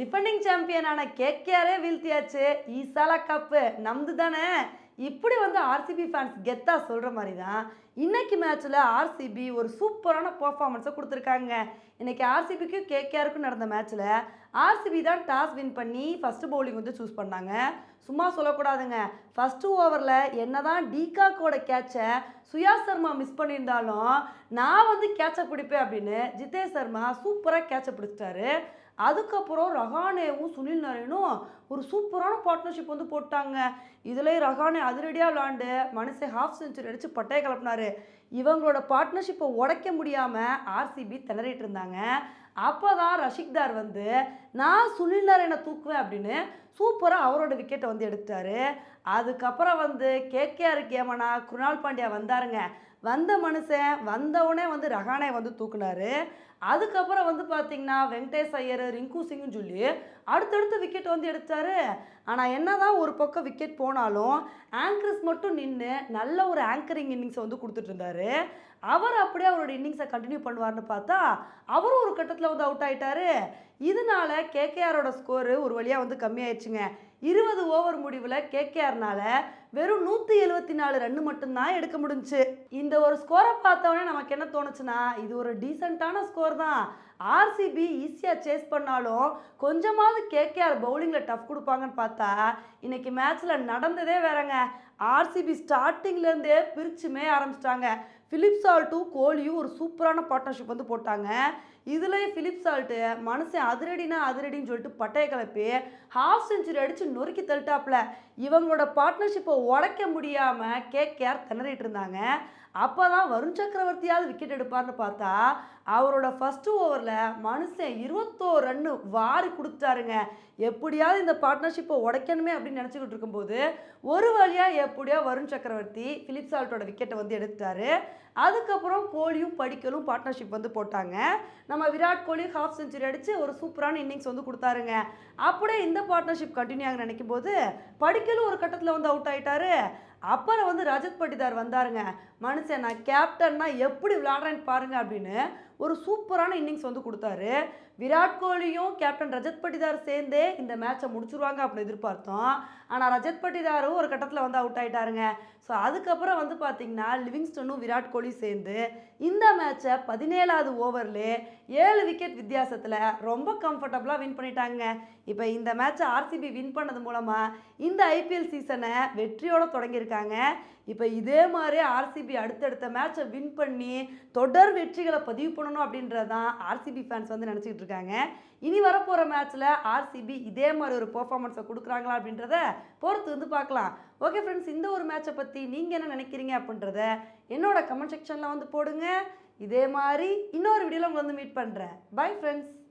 Defending சாம்பியனான கேகேஆரே வீழ்த்தியாச்சு. ஈசாலா cup நம்து தானே இப்படி வந்து ஆர்சிபி ஃபேன்ஸ் கெத்தா சொல்கிற மாதிரி தான் இன்னைக்கு மேட்ச்சில் ஆர்சிபி ஒரு சூப்பரான பர்ஃபார்மன்ஸை கொடுத்துருக்காங்க. இன்னைக்கு ஆர்சிபிக்கும் கேகேஆருக்கும் நடந்த மேட்ச்சில் ஆர்சிபி தான் டாஸ் வின் பண்ணி ஃபஸ்ட்டு பவுலிங் வந்து சூஸ் பண்ணாங்க. சும்மா சொல்லக்கூடாதுங்க. ஃபஸ்ட்டு ஓவரில் என்ன தான் டீகாக்கோட கேட்சை சுயா சர்மா மிஸ் பண்ணியிருந்தாலும் நான் வந்து கேட்சை பிடிப்பேன் அப்படின்னு ஜிதேஷ் சர்மா சூப்பராக கேட்சை பிடிச்சிட்டாரு. அதுக்கப்புறம் ரஹானேவும் சுனில் நரேனும் ஒரு சூப்பரான பார்ட்னர்ஷிப் வந்து போட்டாங்க. இதுலேயே ரஹானே அதிரடியாக விளாண்டு மனசை ஹாஃப் செஞ்சுரி அடித்து பட்டையை கலப்பினார். இவங்களோட பார்ட்னர்ஷிப்பை உடைக்க முடியாமல் ஆர்சிபி திணறிட்டு இருந்தாங்க. அப்போ தான் ரஷிக்தார் வந்து நான் சுனில் நரேனை தூக்குவேன் அப்படின்னு சூப்பராக அவரோட விக்கெட்டை வந்து எடுத்தாரு அதுக்கப்புறம் வந்து கேகேஆர் கேமனா குருணால் பாண்டியா வந்தாருங்க. வந்த மனுஷன் வந்தவுடனே வந்து ரஹானே வந்து தூக்குனாரு. அதுக்கப்புறம் வந்து பார்த்திங்கன்னா வெங்கடேஷ் ஐயர் ரிங்கு சிங்னு சொல்லி அடுத்தடுத்து விக்கெட் வந்து எடுத்தாரு. ஆனால் என்ன தான் ஒரு பக்கம் விக்கெட் போனாலும் ஆங்கர்ஸ் மட்டும் நின்று நல்ல ஒரு ஆங்கரிங் இன்னிங்ஸை வந்து கொடுத்துட்டு இருந்தார். அவர் அப்படியே அவரோட இன்னிங்ஸை கண்டினியூ பண்ணுவார்னு பார்த்தா அவரும் ஒரு கட்டத்தில் வந்து அவுட் ஆயிட்டாரு. இதனால கேகேஆரோட ஸ்கோரு ஒரு வழியாக வந்து கம்மியாயிடுச்சுங்க. இருபது ஓவர் முடிவில் கேகேஆர்னால வெறும் நூற்றி எழுபத்தி நாலு ரன்னு மட்டும்தான் எடுக்க முடிஞ்சுச்சு இந்த ஒரு ஸ்கோரை பார்த்தோன்னே நமக்கு என்ன தோணுச்சுன்னா இது ஒரு டீசெண்டான ஸ்கோர் தான். ஆர்சிபி ஈஸியாக சேஸ் பண்ணாலும் கொஞ்சமாவது கேகேஆர் பவுலிங்கில் டஃப் கொடுப்பாங்கன்னு பார்த்தா இன்னைக்கு மேட்ச்சில் நடந்ததே வேறங்க. ஆர்சிபி ஸ்டார்டிங்லேருந்தே பிரிச்சுமே ஆரம்பிச்சிட்டாங்க. ஃபிலிப்ஸ் ஆல் டூ கோலியும் ஒரு சூப்பரான பார்ட்னர்ஷிப் வந்து போட்டாங்க. இதுலேயும் ஃபிலிப் சால்ட்டு மனுஷன் அதிரடினா அதிரடின்னு சொல்லிட்டு பட்டையை கிளப்பி ஹாஃப் செஞ்சுரி அடித்து நொறுக்கி தள்ளிட்டாப்புல. இவங்களோட பார்ட்னர்ஷிப்பை உடைக்க முடியாமல் கேகேஆர் திணறிட்டு இருந்தாங்க. அப்போ தான் வருண் சக்கரவர்த்தியாவது விக்கெட் எடுப்பார்னு பார்த்தா அவரோட ஃபஸ்ட்டு ஓவரில் மனுஷன் இருபத்தோரு ரன்னு வாரி கொடுத்தாருங்க எப்படியாவது இந்த பார்ட்னர்ஷிப்பை உடைக்கணுமே அப்படின்னு நினச்சிக்கிட்டு இருக்கும்போது ஒரு வழியாக எப்படியோ வருண் சக்கரவர்த்தி ஃபிலிப் சால்ட்டோட விக்கெட்டை வந்து எடுத்தாரு அதுக்கப்புறம் கோலியும் படிக்கலும் பார்ட்னர்ஷிப் வந்து போட்டாங்க. நம்ம விராட் கோலி ஹாஃப் செஞ்சுரி அடித்து ஒரு சூப்பரான இன்னிங்ஸ் வந்து கொடுத்தாருங்க. அப்படியே இந்த பார்ட்னர்ஷிப் கண்டினியூ ஆக நினைக்கும் போது படிக்கலும் ஒரு கட்டத்தில் வந்து அவுட் ஆகிட்டாரு அப்புறம் வந்து ரஜத் பட்டிதார் வந்தாருங்க. மனுஷன் நான் கேப்டன்னா எப்படி விளாடுறேன்னு பாருங்க அப்படின்னு ஒரு சூப்பரான இன்னிங்ஸ் வந்து கொடுத்தாரு. விராட் கோலியும் கேப்டன் ரஜத் பட்டிதார் சேர்ந்தே இந்த மேட்சை முடிச்சிருவாங்க அப்படின்னு எதிர்பார்த்தோம். ஆனால் ரஜத் பட்டிதாரும் ஒரு கட்டத்தில் வந்து அவுட் ஆகிட்டாருங்க ஸோ அதுக்கப்புறம் வந்து பார்த்தீங்கன்னா லிவிங்ஸ்டனும் விராட் கோலி சேர்ந்து இந்த மேட்சை பதினேழாவது ஓவர்லே ஏழு விக்கெட் வித்தியாசத்தில் ரொம்ப கம்ஃபர்டபுளாக வின் பண்ணிட்டாங்க. இப்போ இந்த மேட்சை ஆர்சிபி வின் பண்ணது மூலமாக இந்த ஐபிஎல் சீசனை வெற்றியோட தொடங்கியிருக்காங்க. இப்போ இதே மாதிரி ஆர்சிபி அடுத்தடுத்த மேட்சை வின் பண்ணி தொடர் வெற்றிகளை பதிவு பண்ணணும் அப்படின்றது தான் ஆர்சிபி ஃபேன்ஸ் வந்து நினச்சிக்கிட்டு இருக்காங்க. இனி வரப்போகிற மேட்ச்சில் ஆர்சிபி இதே மாதிரி ஒரு பெர்ஃபார்மன்ஸை கொடுக்குறாங்களா அப்படின்றத பொறுத்து வந்து பார்க்கலாம். ஓகே ஃப்ரெண்ட்ஸ் இந்த ஒரு மேட்ச்சை பற்றி நீங்கள் என்ன நினைக்கிறீங்க அப்படின்றத என்னோட கமெண்ட் செக்ஷனில் வந்து போடுங்க. இதே மாதிரி இன்னொரு வீடியோவில் உங்களை வந்து மீட் பண்ணுறேன் பை ஃப்ரெண்ட்ஸ்